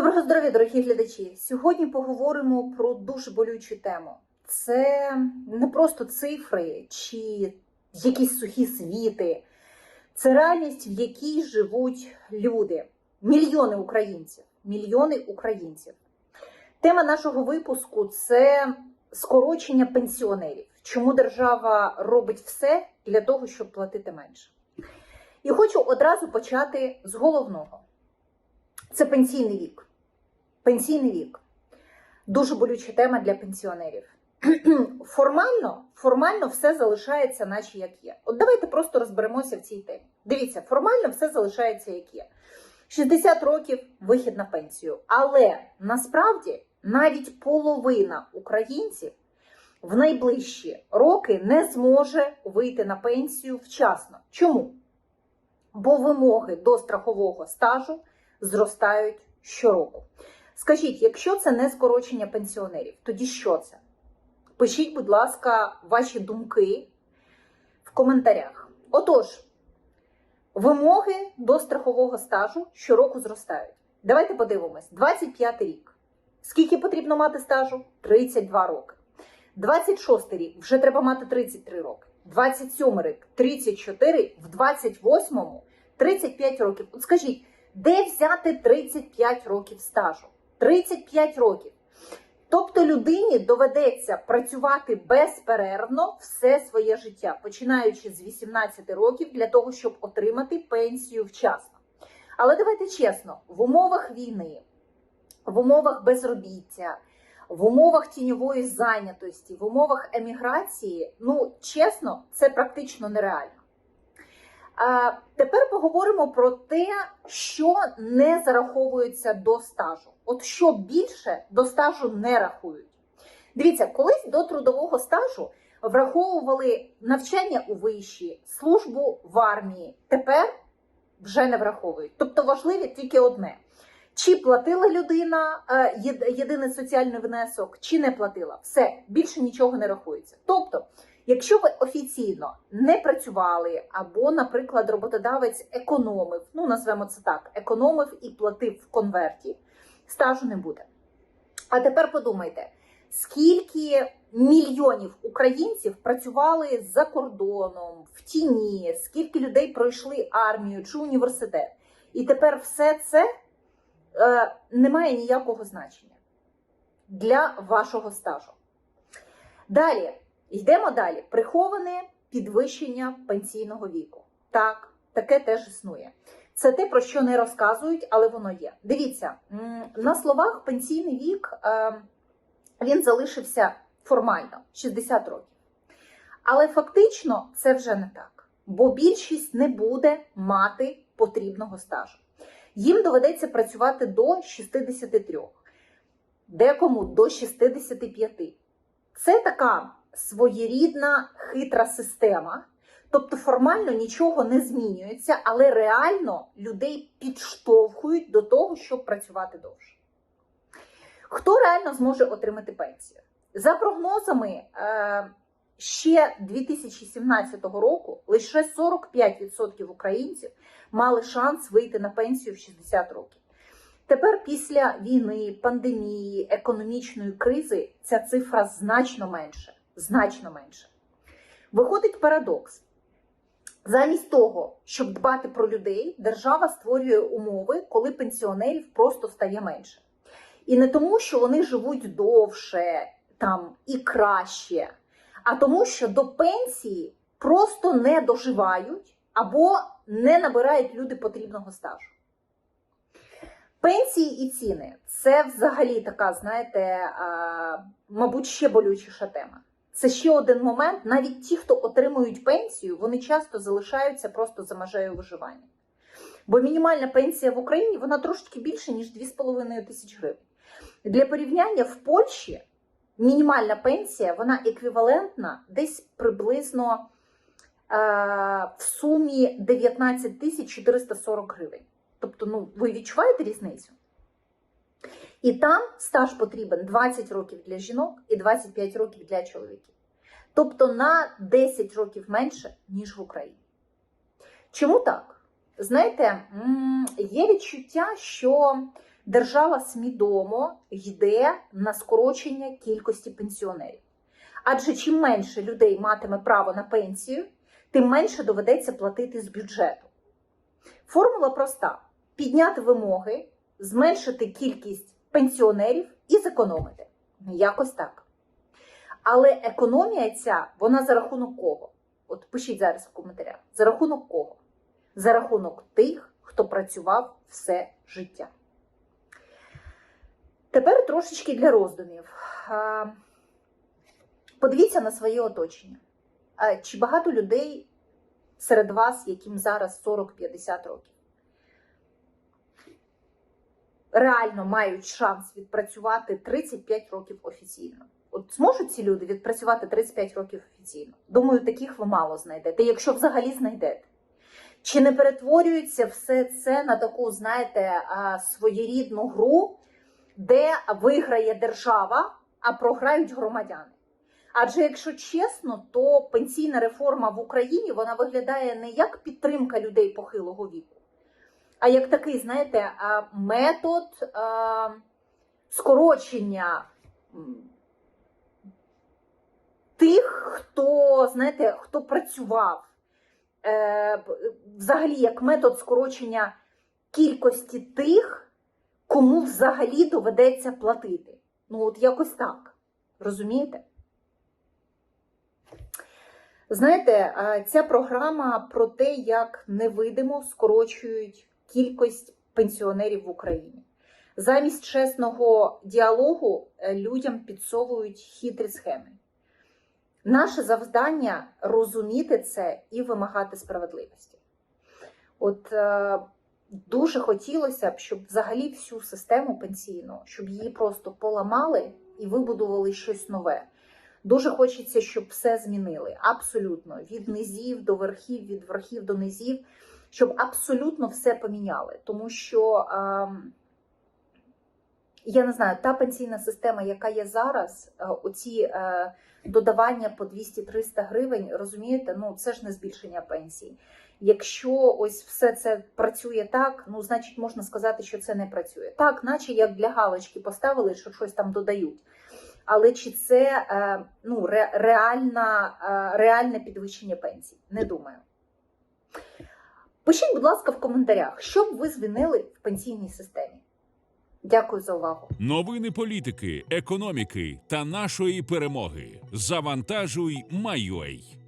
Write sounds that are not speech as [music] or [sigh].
Доброго здоров'я, дорогі глядачі! Сьогодні поговоримо про дуже болючу тему. Це не просто цифри чи якісь сухі світи, це реальність, в якій живуть люди, мільйони українців. Мільйони українців. Тема нашого випуску це скорочення пенсіонерів. Чому держава робить все для того, щоб платити менше? І хочу одразу почати з головного. Це пенсійний вік. Пенсійний вік дуже болюча тема для пенсіонерів. [clears throat] Формально, формально все залишається, наче як є. От давайте просто розберемося в цій темі. Дивіться, формально все залишається як є. 60 років вихід на пенсію. Але насправді навіть половина українців в найближчі роки не зможе вийти на пенсію вчасно. Чому? Бо вимоги до страхового стажу зростають щороку. Скажіть, якщо це не скорочення пенсіонерів, тоді що це? Пишіть, будь ласка, ваші думки в коментарях. Отож, вимоги до страхового стажу щороку зростають. Давайте подивимось: 25 рік. Скільки потрібно мати стажу? 32 роки. 26 рік вже треба мати 33 роки. 27 рік 34, в 28-му 35 років. От скажіть, де взяти 35 років стажу? 35 років. Тобто людині доведеться працювати безперервно все своє життя, починаючи з 18 років, для того, щоб отримати пенсію вчасно. Але давайте чесно, в умовах війни, в умовах безробіття, в умовах тіньової зайнятості, в умовах еміграції, ну чесно, це практично нереально. Тепер поговоримо про те, що не зараховується до стажу. От що більше до стажу не рахують. Дивіться, колись до трудового стажу враховували навчання у виші, службу в армії. Тепер вже не враховують. Тобто важливе тільки одне: чи платила людина е, єдиний соціальний внесок, чи не платила. Все, більше нічого не рахується. Тобто. Якщо ви офіційно не працювали, або, наприклад, роботодавець економив, ну назвемо це так, економив і платив в конверті, стажу не буде. А тепер подумайте, скільки мільйонів українців працювали за кордоном, в тіні, скільки людей пройшли армію чи університет. І тепер все це е, не має ніякого значення для вашого стажу. Далі. Йдемо далі. Приховане підвищення пенсійного віку. Так, таке теж існує. Це те, про що не розказують, але воно є. Дивіться, на словах пенсійний вік е, він залишився формально 60 років. Але фактично це вже не так, бо більшість не буде мати потрібного стажу. Їм доведеться працювати до 63, декому до 65. Це така своєрідна хитра система. Тобто формально нічого не змінюється, але реально людей підштовхують до того, щоб працювати довше. Хто реально зможе отримати пенсію? За прогнозами е, ще 2017 року лише 45% українців мали шанс вийти на пенсію в 60 років. Тепер після війни, пандемії, економічної кризи ця цифра значно менше. Значно менше. Виходить парадокс. Замість того, щоб дбати про людей, держава створює умови, коли пенсіонерів просто стає менше. І не тому, що вони живуть довше там і краще, а тому, що до пенсії просто не доживають або не набирають люди потрібного стажу. Пенсії і ціни це взагалі така, знаєте, мабуть, ще болючіша тема. Це ще один момент. Навіть ті, хто отримують пенсію, вони часто залишаються просто за межею виживання. Бо мінімальна пенсія в Україні вона трошки більше, ніж 2,5 тисяч гривень. Для порівняння в Польщі мінімальна пенсія вона еквівалентна десь приблизно е, в сумі 19 тисяч 440 гривень. Тобто, ну, ви відчуваєте різницю? І там стаж потрібен 20 років для жінок і 25 років для чоловіків. Тобто на 10 років менше, ніж в Україні. Чому так? Знаєте, є відчуття, що держава свідомо йде на скорочення кількості пенсіонерів. Адже чим менше людей матиме право на пенсію, тим менше доведеться платити з бюджету. Формула проста: підняти вимоги, зменшити кількість пенсіонерів і зекономити. Якось так. Але економія ця, вона за рахунок кого? От пишіть зараз в коментарях. За рахунок кого? За рахунок тих, хто працював все життя. Тепер трошечки для роздумів. Подивіться на своє оточення. Чи багато людей серед вас, яким зараз 40-50 років, реально мають шанс відпрацювати 35 років офіційно? От зможуть ці люди відпрацювати 35 років офіційно? Думаю, таких ви мало знайдете, якщо взагалі знайдете. Чи не перетворюється все це на таку, знаєте, своєрідну гру, де виграє держава, а програють громадяни? Адже, якщо чесно, то пенсійна реформа в Україні вона виглядає не як підтримка людей похилого віку, а як такий, знаєте, метод скорочення тих, хто, знаєте, хто працював. Е, Взагалі, як метод скорочення кількості тих, кому взагалі доведеться платити. Ну, от якось так. Розумієте? Знаєте, ця програма про те, як невидимо скорочують кількість пенсіонерів в Україні. Замість чесного діалогу е, людям підсовують хитрі схеми. Наше завдання розуміти це і вимагати справедливості. От е, дуже хотілося б, щоб взагалі всю систему пенсійну, щоб її просто поламали і вибудували щось нове. Дуже хочеться, щоб все змінили. Абсолютно. Від низів до верхів, від верхів до низів, щоб абсолютно все поміняли. Тому що ем, я не знаю, та пенсійна система, яка є зараз, е, оці е, додавання по 200-300 гривень, розумієте, ну це ж не збільшення пенсії. Якщо ось все це працює так, ну значить можна сказати, що це не працює. Так, наче як для галочки поставили, що щось там додають. Але чи це е, ну, ре, реальна, реальне підвищення пенсій? Не думаю. Пишіть, будь ласка, в коментарях, що б ви змінили в пенсійній системі. Дякую за увагу. Новини політики, економіки та нашої перемоги. Завантажуй, майой.